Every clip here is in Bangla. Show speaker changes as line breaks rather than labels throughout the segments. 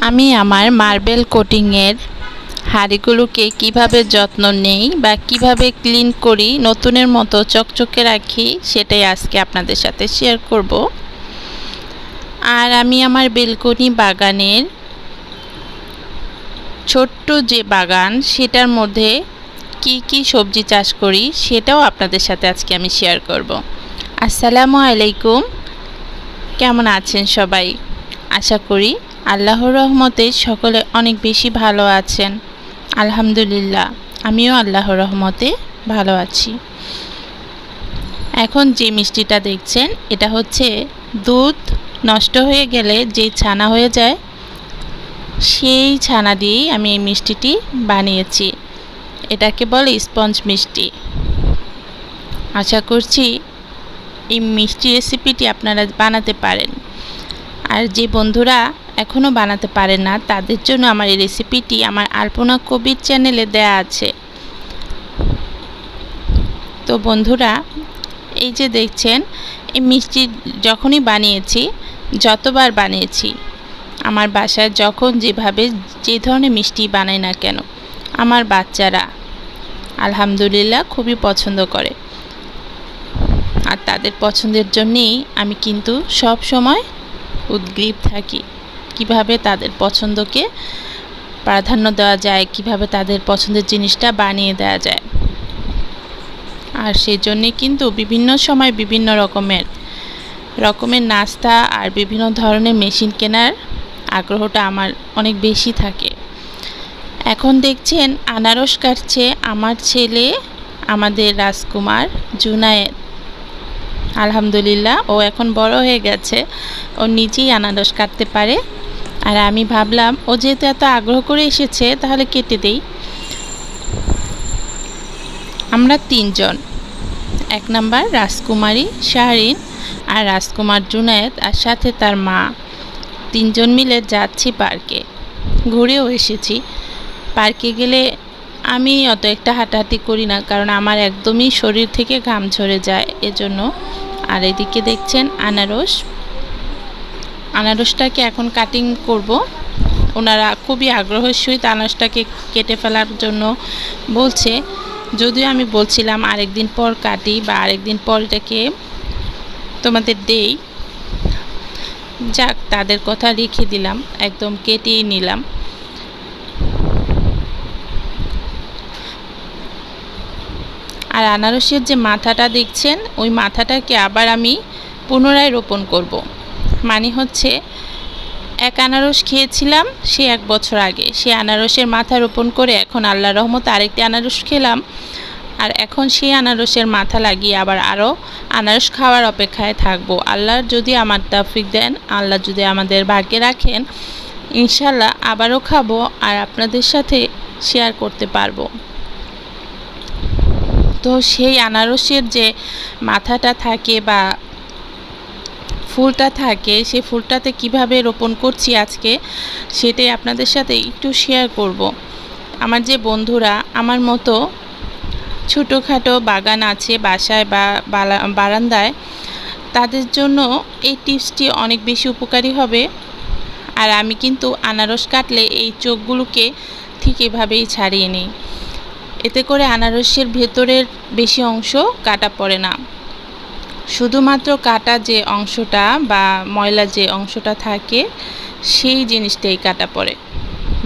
আমি আমার মার্বেল কোটিংয়ের হাঁড়িগুলোকে কীভাবে যত্ন নেই বা কীভাবে ক্লিন করি, নতুনের মতো চকচকে রাখি, সেটাই আজকে আপনাদের সাথে শেয়ার করব। আর আমি আমার বেলকনি বাগানের ছোট্ট যে বাগান, সেটার মধ্যে কি কি সবজি চাষ করি, সেটাও আপনাদের সাথে আজকে আমি শেয়ার করব। আসসালামু আলাইকুম। কেমন আছেন সবাই? আশা করি আল্লাহর রহমতে সকলে অনেক বেশি ভালো আছেন। আলহামদুলিল্লাহ, আমিও আল্লাহর রহমতে ভালো আছি। এখন যে মিষ্টিটা দেখছেন, এটা হচ্ছে দুধ নষ্ট হয়ে গেলে যে ছানা হয়ে যায়, সেই ছানা দিয়েই আমি এই মিষ্টিটি বানিয়েছি। এটাকে বলে স্পঞ্জ মিষ্টি। আশা করছি এই মিষ্টি রেসিপিটি আপনারা বানাতে পারেন। আর যে বন্ধুরা এখনও বানাতে পারে না। তাদের জন্য আমার এই রেসিপিটি আমার আলপনা কবির চ্যানেলে দেয়া আছে। তো বন্ধুরা, এই যে দেখছেন, এই মিষ্টি যখনই বানিয়েছি, যতবার বানিয়েছি, আমার বাসায় যখন যেভাবে যে ধরনের মিষ্টি বানাই না কেন, আমার বাচ্চারা আলহামদুলিল্লাহ খুবই পছন্দ করে। আর তাদের পছন্দের জন্যেই আমি কিন্তু সব সময় উদ্গ্রীব থাকি। কীভাবে তাদের পছন্দকে প্রাধান্য দেওয়া যায়, কীভাবে তাদের পছন্দের জিনিসটা বানিয়ে দেওয়া যায়। আর সেই জন্যে কিন্তু বিভিন্ন সময় বিভিন্ন রকমের রকমের নাস্তা আর বিভিন্ন ধরনের মেশিন কেনার আগ্রহটা আমার অনেক বেশি থাকে। এখন দেখছেন, আনারস কাটছে আমার ছেলে, আমাদের রাজকুমার জুনায়েদ। আলহামদুলিল্লাহ, ও এখন বড় হয়ে গেছে। ও নিজেই আনারস কাটতে পারে। আর আমি ভাবলাম, ও যেহেতু এত আগ্রহ করে এসেছে, তাহলে কেটে দেই। আমরা তিনজন। এক নাম্বার রাজকুমারী শাহরিন আর রাজকুমার জুনায়েদ আর সাথে তার মা। তিনজন মিলে যাচ্ছি পার্কে। ঘুরেও এসেছি। পার্কে গেলে আমি অত একটা হাঁটাহাঁটি করি না, কারণ আমার একদমই শরীর থেকে ঘাম ঝরে যায়, এজন্য আর এদিকে দেখছেন আনারস। আনারসটাকে এখন কাটিং করব। ওনারা খুবই আগ্রহের সহিত আনারসটাকে কেটে ফেলার জন্য বলছে। যদিও আমি বলছিলাম আরেকদিন পর কাটি বা আরেকদিন পর এটাকে তোমাদের দেই। যাক, তাদের কথা রেখে দিলাম, একদম কেটেই নিলাম। আর আনারসের যে মাথাটা দেখছেন, ওই মাথাটাকে আবার আমি পুনরায় রোপণ করব। মানে হচ্ছে, এক আনারস খেয়েছিলাম সে এক বছর আগে। সে আনারসের মাথা রোপণ করে এখন আল্লাহ রহমত আরেকটি আনারস খেলাম। আর এখন সেই আনারসের মাথা লাগিয়ে আবার আরও আনারস খাওয়ার অপেক্ষায় থাকব। আল্লাহর যদি আমার তাফিক দেন, আল্লাহ যদি আমাদের ভাগ্যে রাখেন ইনশাল্লাহ আবারও খাব আর আপনাদের সাথে শেয়ার করতে পারব। তো সেই আনারসের যে মাথাটা থাকে বা ফুলটা থাকে, সেই ফুলটাতে কীভাবে রোপণ করছি আজকে, সেটাই আপনাদের সাথে একটু শেয়ার করব। আমার যে বন্ধুরা, আমার মতো ছোটোখাটো বাগান আছে বাসায় বা বারান্দায়, তাদের জন্য এই টিপসটি অনেক বেশি উপকারী হবে আর আমি কিন্তু আনারস কাটলে এই চোখগুলোকে ঠিক এভাবেই ছাড়িয়ে নিই এতে করে আনারসের ভেতরের বেশি অংশ কাটা পড়ে না। শুধুমাত্র কাটা যে অংশটা বা ময়লা যে অংশটা থাকে, সেই জিনিসটাই কাটা পড়ে।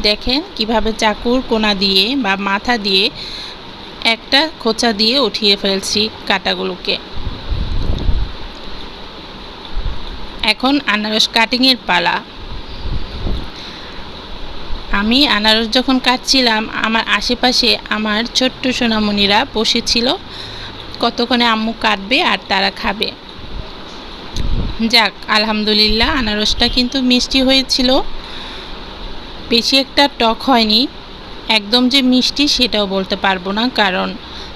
দেখেন কীভাবে চাকুর কোনা দিয়ে বা মাথা দিয়ে একটা খোঁচা দিয়ে উঠিয়ে ফেলছি কাটাগুলোকে। এখন আনারস কাটিংয়ের পালা। আমি আনারস যখন কাটছিলাম, আমার আশেপাশে আমার ছোট্ট সোনামণিরা বসেছিল। কতক্ষণে আম্মু কাটবে আর তারা খাবে। যাক, আলহামদুলিল্লাহ আনারসটা কিন্তু মিষ্টি হয়েছিল। বেশি একটা টক হয়নি। একদম যে মিষ্টি সেটাও বলতে পারব না, কারণ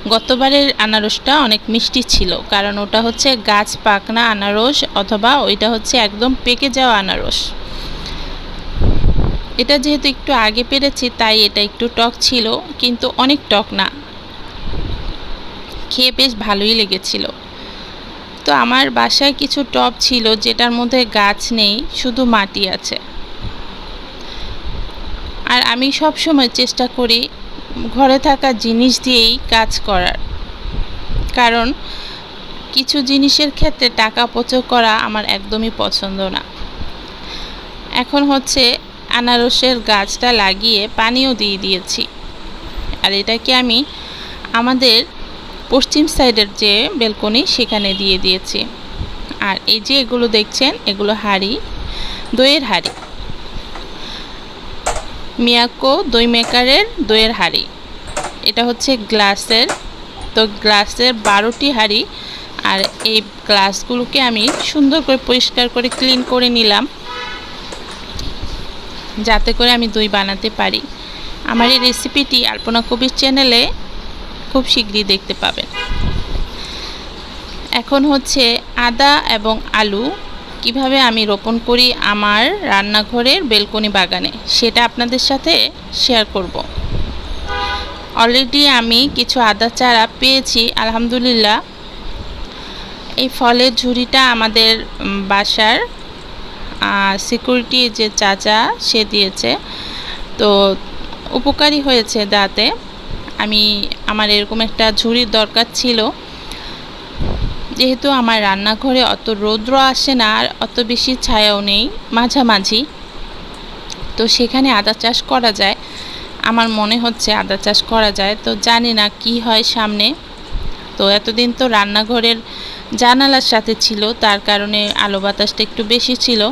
গতবারের আনারসটা অনেক মিষ্টি ছিল। কারণ ওটা হচ্ছে গাছ পাকনা আনারস অথবা ওইটা হচ্ছে একদম পেকে যাওয়া আনারস। এটা যেহেতু একটু আগে পেরেছি, তাই এটা একটু টক ছিল, কিন্তু অনেক টক না। খেয়ে বেশ ভালোই লেগেছিল। তো আমার বাসায় কিছু টব ছিল, যেটার মধ্যে গাছ নেই, শুধু মাটি আছে। আর আমি সব সময় চেষ্টা করি ঘরে থাকা জিনিস দিয়েই কাজ করার। কারণ কিছু জিনিসের ক্ষেত্রে টাকা অপচয় করা আমার একদমই পছন্দ না। এখন হচ্ছে আনারসের গাছটা লাগিয়ে পানিও দিয়ে দিয়েছি। আর এটাকে আমি আমাদের পশ্চিম সাইডের যে বেলকনি সেখানে দিয়ে দিয়েছি। আর এই যে এগুলো দেখছেন, এগুলো হাড়ি, দইয়ের হাড়ি। মিয়াকো দই মেকারের দইয়ের হাড়ি। এটা হচ্ছে গ্লাসের, তো গ্লাসের বারোটি হাড়ি। আর এই গ্লাসগুলোকে আমি সুন্দর করে পরিষ্কার করে ক্লিন করে নিলাম। যাতে করে আমি দই বানাতে পারি। আমার এই রেসিপিটি আলপনা কবির চ্যানেলে খুব শীঘ্রই দেখতে পাবেন। এখন হচ্ছে আদা এবং আলু কীভাবে আমি রোপণ করি আমার রান্নাঘরের বেলকনি বাগানে, সেটা আপনাদের সাথে শেয়ার করব। অলরেডি আমি কিছু আদা চারা পেয়েছি, আলহামদুলিল্লাহ। এই ফলের ঝুড়িটা আমাদের বাসার সিকিউরিটি যে চাচা, সে দিয়েছে। তো উপকারী হয়েছে দাঁতে। আমি, আমার এরকম একটা ঝুড়ির দরকার ছিল। যেহেতু আমার রান্নাঘরে অত রৌদ্র আসে না আর অত বেশি ছায়াও নেই, মাঝামাঝি। তো সেখানে আদা চাষ করা যায়। আমার মনে হচ্ছে আদা চাষ করা যায়। তো জানি না কি হয় সামনে। তো এতদিন তো রান্নাঘরের জানালার সাথে ছিল, তার কারণে আলো বাতাসটা একটু বেশি ছিল।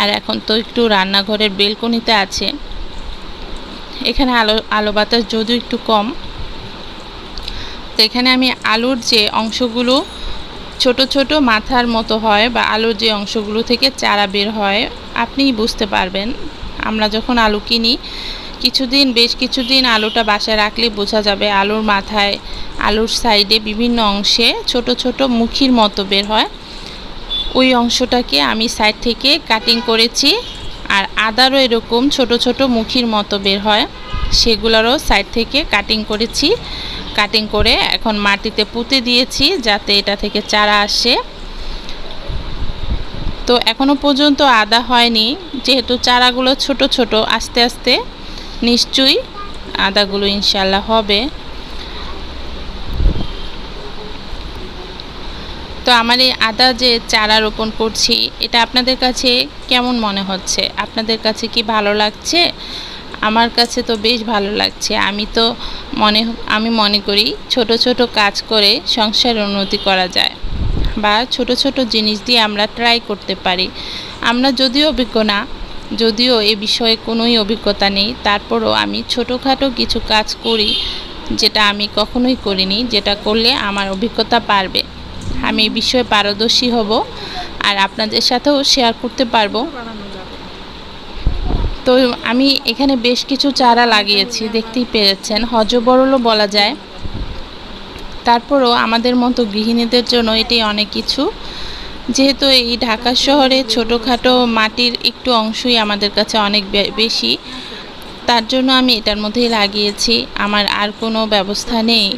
আর এখন তো একটু রান্নাঘরের বেলকনিতে আছে। এখানে আলো আলো বাতাস যদিও একটু কম। তো এখানে আমি আলুর যে অংশগুলো ছোট ছোট মাথার মতো হয় বা আলুর যে অংশগুলো থেকে চারা বের হয় আপনি বুঝতে পারবেন। আমরা যখন আলু কিনি কিছুদিন, বেশ কিছুদিন আলুটা বাসায় রাখলে বোঝা যাবে আলুর মাথায়, আলুর সাইডে বিভিন্ন অংশে ছোট ছোট মুখির মতো বের হয়। ওই অংশটাকে আমি সাইড থেকে কাটিং করেছি আর আদারও এরকম ছোট ছোট মুখির মতো বের হয়। সেগুলোরও সাইড থেকে কাটিং করেছি। কাটিং করে এখন মাটিতে পুঁতে দিয়েছি যাতে এটা থেকে চারা আসে। তো এখনও পর্যন্ত আদা হয়নি, যেহেতু চারাগুলো ছোট ছোট আস্তে আস্তে নিশ্চয়ই আদাগুলো ইনশাল্লাহ হবে। তো আমার এই আদা যে চারা রোপণ করছি, এটা আপনাদের কাছে কেমন মনে হচ্ছে? আপনাদের কাছে কি ভালো লাগছে? আমার কাছে তো বেশ ভালো লাগছে। আমি তো মনে, আমি মনে করি ছোট ছোট কাজ করে সংসার উন্নতি করা যায় বা ছোট ছোট জিনিস দিয়ে আমরা ট্রাই করতে পারি। আমরা যদিও অভিজ্ঞ না যদিও এ বিষয়ে কোনোই অভিজ্ঞতা নেই, তারপরও আমি ছোটোখাটো কিছু কাজ করি যেটা আমি কখনোই করিনি, যেটা করলে আমার অভিজ্ঞতা পারবে আমি এই বিষয়ে পারদর্শী হব আর আপনাদের সাথেও শেয়ার করতে পারব। তো আমি এখানে বেশ কিছু চারা লাগিয়েছি, দেখতেই পেরেছেন, হজবরলও বলা যায়। তারপরও আমাদের মতো গৃহিণীদের জন্য এটি অনেক কিছু। যেহেতু এই ঢাকা শহরে ছোটোখাটো মাটির একটু অংশই আমাদের কাছে অনেক বেশি, তার জন্য আমি এটার মধ্যেই লাগিয়েছি। আমার আর কোনো ব্যবস্থা নেই।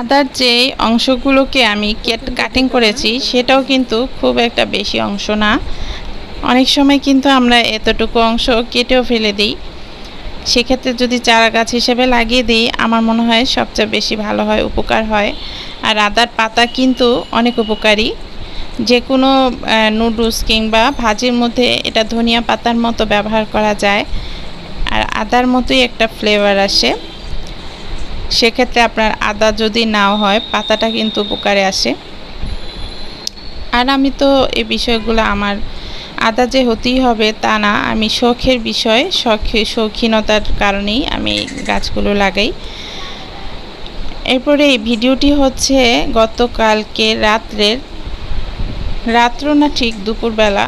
আদার যে অংশগুলোকে আমি কাটিং করেছি, সেটাও কিন্তু খুব একটা বেশি অংশ না। অনেক সময় কিন্তু আমরা এতটুকু অংশ কেটেও ফেলে দিই। সেক্ষেত্রে যদি চারা গাছ হিসেবে লাগিয়ে দিই, আমার মনে হয় সবচেয়ে বেশি ভালো হয়, উপকার হয়। আর আদার পাতা কিন্তু অনেক উপকারী। যে কোনো নুডলস কিংবা ভাজির মধ্যে এটা ধনিয়া পাতার মতো ব্যবহার করা যায়। আর আদার মতোই একটা ফ্লেভার আসে। সেক্ষেত্রে আপনার আদা যদি নাও হয়, পাতাটা কিন্তু উপকারে আসে। আর আমি তো এই বিষয়গুলো আমার আদা যে হতেই হবে তা না, আমি শখের বিষয়, শখে, শৌখিনতার কারণেই আমি গাছগুলো লাগাই। এরপরে এই ভিডিওটি হচ্ছে গতকালকে রাত্রের, রাত্র না ঠিক দুপুরবেলা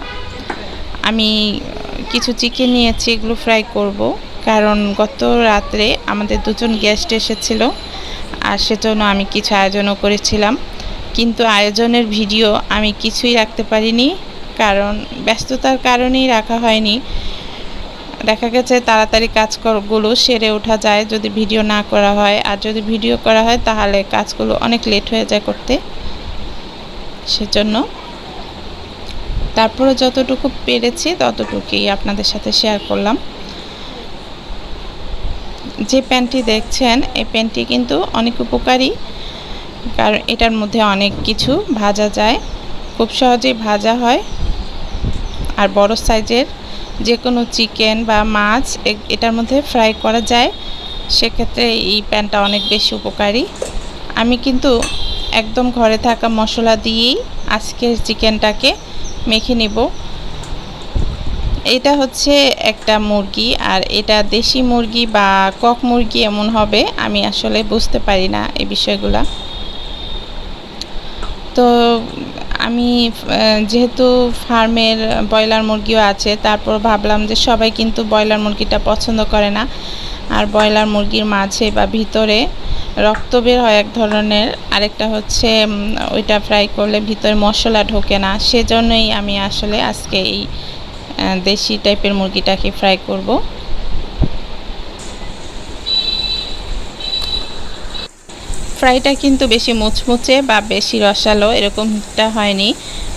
আমি কিছু চিকেন নিয়েছি, এগুলো ফ্রাই করব। কারণ গত রাত্রে আমাদের দুজন গেস্ট এসেছিল আর সেজন্য আমি কিছু আয়োজনও করেছিলাম। কিন্তু আয়োজনের ভিডিও আমি কিছুই রাখতে পারিনি। কারণ, ব্যস্ততার কারণেই রাখা হয়নি। দেখা গেছে তাড়াতাড়ি কাজগুলো সেরে ওঠা যায় যদি ভিডিও না করা হয়। আর যদি ভিডিও করা হয় তাহলে কাজগুলো অনেক লেট হয়ে যায় করতে। সেজন্য তারপরে যতটুকু পেরেছি ততটুকুই আপনাদের সাথে শেয়ার করলাম। যে প্যান্টটি দেখছেন, এই প্যান্টটি কিন্তু অনেক উপকারী। কারণ এটার মধ্যে অনেক কিছু ভাজা যায়। খুব সহজেই ভাজা হয়। আর বড় সাইজের যে কোনো চিকেন বা মাছ এটার মধ্যে ফ্রাই করা যায়। সেক্ষেত্রে এই প্যানটা অনেক বেশি উপকারী। আমি কিন্তু একদম ঘরে থাকা মশলা দিয়েই আজকের চিকেনটাকে মেখে নেব। এটা হচ্ছে একটা মুরগি, আর এটা দেশি মুরগি বা কক মুরগি এমন হবে, আমি আসলে বুঝতে পারি না এই বিষয়গুলা। তো আমি যেহেতু ফার্মের ব্রয়লার মুরগিও আছে, তারপর ভাবলাম যে সবাই কিন্তু ব্রয়লার মুরগিটা পছন্দ করে না। আর ব্রয়লার মুরগির মাঝে বা ভিতরে রক্ত বের হয় এক ধরনের, আরেকটা হচ্ছে ওইটা ফ্রাই করলে ভিতরে মশলা ঢোকে না। সেজন্যই আমি আসলে আজকে এই দেশি টাইপের মুরগিটাকে ফ্রাই করব। ফ্রাইটা কিন্তু বেশি মুচমুচে বা বেশি রসালো এরকমটা হয়নি।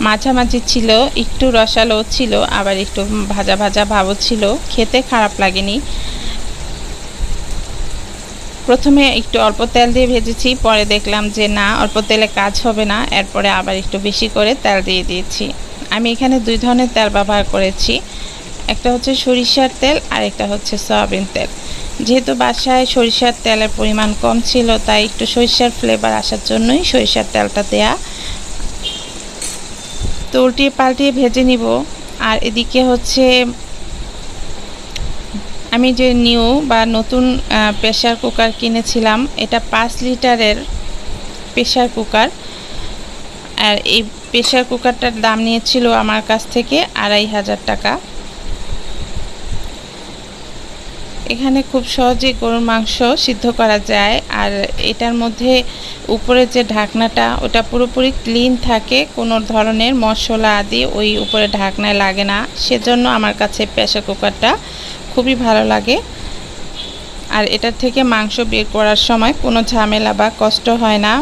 মাঝামাঝি ছিল, একটু রসালো ছিল, আবার একটু ভাজা ভাজা ভাবও ছিল। খেতে খারাপ লাগেনি। প্রথমে একটু অল্প তেল দিয়ে ভেজেছি, পরে দেখলাম যে না, অল্প তেলে কাজ হবে না। এরপরে আবার একটু বেশি করে তেল দিয়ে দিয়েছি। আমি এখানে দুই ধরনের তেল ব্যবহার করেছি। একটা হচ্ছে সরিষার তেল আর একটা হচ্ছে সয়াবিন তেল। যেহেতু বাসায় সরিষার তেলের পরিমাণ কম ছিল, তাই একটু সরিষার ফ্লেভার আসার জন্যই সরিষার তেলটা দেয়া। তো উল্টিয়ে পাল্টিয়ে ভেজে নিব। আর এদিকে হচ্ছে, আমি যে নিউ বা নতুন প্রেশার কুকার কিনেছিলাম, এটা পাঁচ লিটারের প্রেশার কুকার আর এই প্রেশার কুকারটার দাম নিয়েছিল আমার কাছ থেকে আড়াই হাজার টাকা। এখানে খুব সহজেই গরুর মাংস সিদ্ধ করা যায়। আর এটার মধ্যে উপরে যে ঢাকনাটা, ওটা পুরোপুরি ক্লিন থাকে। কোনো ধরনের মশলা আদি ওই উপরে ঢাকনায় লাগে না। সেজন্য আমার কাছে প্রেশার কুকারটা খুবই ভালো লাগে। আর এটার থেকে মাংস বের করার সময় কোনো ঝামেলা বা কষ্ট হয় না।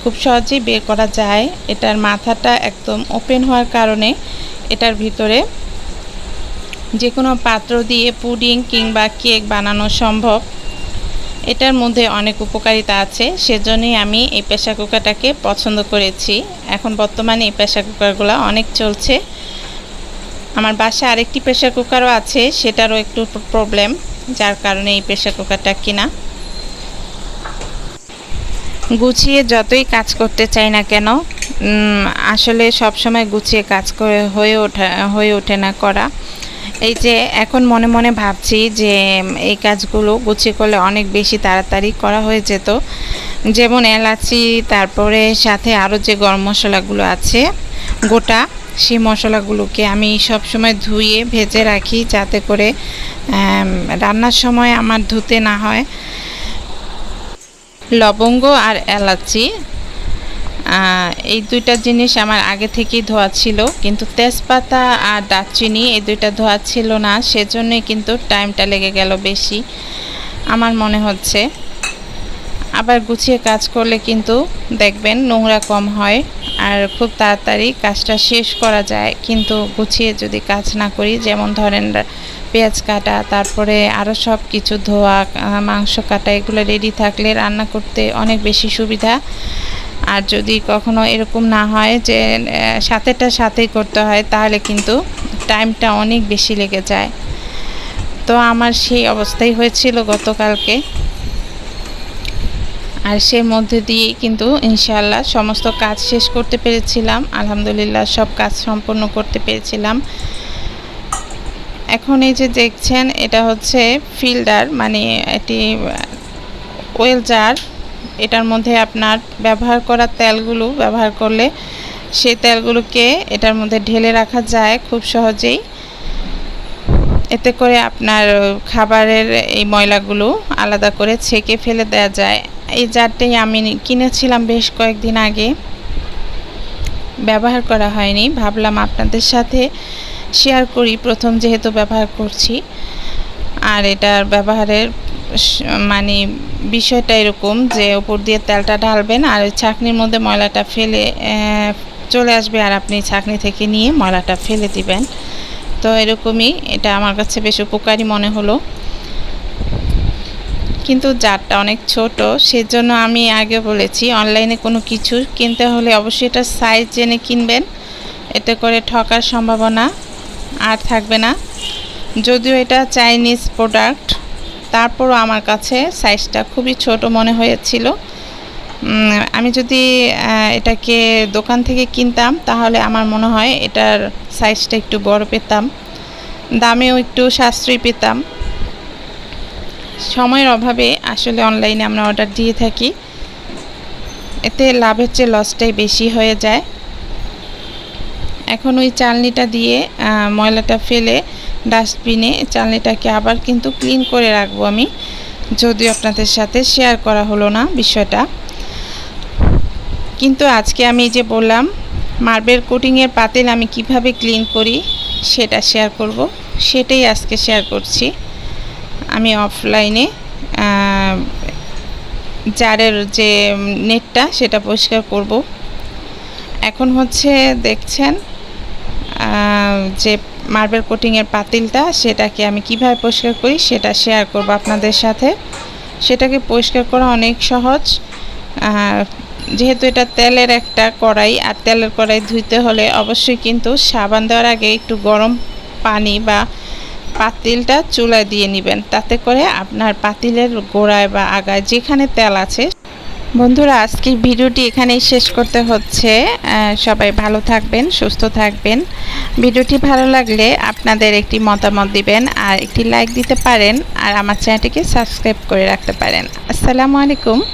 খুব সহজেই বের করা যায়। এটার মাথাটা একদম ওপেন হওয়ার কারণে এটার ভিতরে যে কোনো পাত্র দিয়ে পুডিং কিংবা কেক বানানো সম্ভব। এটার মধ্যে অনেক উপকারিতা আছে, সেজন্যই আমি এই প্রেশার কুকারটাকে পছন্দ করেছি। এখন বর্তমানে এই প্রেশার কুকারগুলো অনেক চলছে। আমার বাসায় আরেকটি প্রেশার কুকারও আছে, সেটারও একটু প্রবলেম যার কারণে এই প্রেশার কুকারটা কিনা। গুছিয়ে যতই কাজ করতে চাই না কেন আসলে সব সময় গুছিয়ে কাজ করে হয়ে ওঠা, হয়ে ওঠে না করা। এই যে এখন মনে মনে ভাবছি যে এই কাজগুলো গুছিয়ে করলে অনেক বেশি তাড়াতাড়ি করা হয়ে যেত। যেমন এলাচি, তারপরে সাথে আরও যে গরম মশলাগুলো আছে, গোটা সেই মশলাগুলোকে আমি সব সময় ধুয়ে ভেজে রাখি যাতে করে রান্নার সময় আমার ধুতে না হয়। লবঙ্গ আর এলাচি এই দুইটা জিনিস আমার আগে থেকেই ধোয়া ছিল। কিন্তু তেজপাতা আর দারচিনি এই দুইটা ধোয়া ছিল না, সেজন্যই কিন্তু টাইমটা লেগে গেল বেশি, আমার মনে হচ্ছে। আবার গুছিয়ে কাজ করলে কিন্তু দেখবেন নোংরা কম হয়, আর খুব তাড়াতাড়ি কাজটা শেষ করা যায়। কিন্তু গুছিয়ে যদি কাজ না করি, যেমন ধরেন পেঁয়াজ কাটা, তারপরে আরও সব কিছু ধোয়া মাংস কাটা, এগুলো রেডি থাকলে রান্না করতে অনেক বেশি সুবিধা। আর যদি কখনো এরকম না হয় যে সাথেটা সাথেই করতে হয়, তাহলে কিন্তু টাইমটা অনেক বেশি লেগে যায়। তো আমার সেই অবস্থাই হয়েছিল গতকালকে। আর সে মধ্যে দিয়েই কিন্তু ইনশাল্লাহ সমস্ত কাজ শেষ করতে পেরেছিলাম। আলহামদুলিল্লাহ সব কাজ সম্পূর্ণ করতে পেরেছিলাম। এখন এই যে দেখছেন, এটা হচ্ছে ফিল্ডার মানে এটি ওয়েল জার। এটার মধ্যে আপনার ব্যবহার করা তেলগুলো ব্যবহার করলে সেই তেলগুলোকে এটার মধ্যে ঢেলে রাখা যায় খুব সহজেই। এতে করে আপনার খাবারের এই ময়লাগুলো আলাদা করে ছেঁকে ফেলে দেওয়া যায়। এই জারটাই আমি কিনেছিলাম বেশ কয়েকদিন আগে। ব্যবহার করা হয়নি। ভাবলাম আপনাদের সাথে শেয়ার করি। প্রথম যেহেতু ব্যবহার করছি। আর এটার ব্যবহারের মানে বিষয়টা এরকম যে ওপর দিয়ে তেলটা ঢালবেন আর ছাকনির মধ্যে ময়লাটা ফেলে চলে আসবে আর আপনি ছাঁকনি থেকে নিয়ে ময়লাটা ফেলে দিবেন। তো এরকমই এটা আমার কাছে বেশ উপকারী মনে হলো। কিন্তু জারটা অনেক ছোট, সেজন্য আমি আগে বলেছি অনলাইনে কোনো কিছু কিনতে হলে অবশ্যই এটা সাইজ জেনে কিনবেন। এতে করে ঠকার সম্ভাবনা আর থাকবে না। যদিও এটা চাইনিজ প্রোডাক্ট তারপরও আমার কাছে সাইজটা খুবই ছোট মনে হয়েছিল। আমি যদি এটাকে দোকান থেকে কিনতাম, তাহলে আমার মনে হয় এটার সাইজটা একটু বড় পেতাম। দামেও একটু সাশ্রয়ী পেতাম। সময়ের অভাবে আসলে অনলাইনে আমরা অর্ডার দিয়ে থাকি। এতে লাভের চেয়ে লসটাই বেশি হয়ে যায়। এখন ওই চালনিটা দিয়ে ময়লাটা ফেলে ডাস্টবিনে, চালনিটাকে আবার কিন্তু ক্লিন করে রাখব আমি। যদিও আপনাদের সাথে শেয়ার করা হলো না বিষয়টা। কিন্তু আজকে আমি যে বললাম, মার্বেল কোটিংয়ের পাতিল আমি কীভাবে ক্লিন করি সেটা শেয়ার করব। সেটাই আজকে শেয়ার করছি। আমি অফলাইনে জারের যে নেটটা সেটা পরিষ্কার করব। এখন হচ্ছে দেখছেন যে মার্বেল কোটিংয়ের পাতিলটা, সেটাকে আমি কীভাবে পরিষ্কার করি সেটা শেয়ার করব আপনাদের সাথে। সেটাকে পরিষ্কার করা অনেক সহজ। যেহেতু এটা তেলের একটা কড়াই, আর তেলের কড়াই ধুইতে হলে অবশ্যই কিন্তু সাবান দেওয়ার আগে একটু গরম পানি বা পাতিলটা চুলায় দিয়ে নেবেন। তাতে করে আপনার পাতিলের গোড়ায় বা আগায় যেখানে তেল আছে বন্ধুরা, আজকের ভিডিওটি এখানেই শেষ করতে হচ্ছে। সবাই ভালো থাকবেন, সুস্থ থাকবেন। ভিডিওটি ভালো লাগলে আপনাদের একটি মতামত দিবেন আর একটি লাইক দিতে পারেন আর আমার চ্যানেলটিকে সাবস্ক্রাইব করে রাখতে পারেন। আসসালামু আলাইকুম।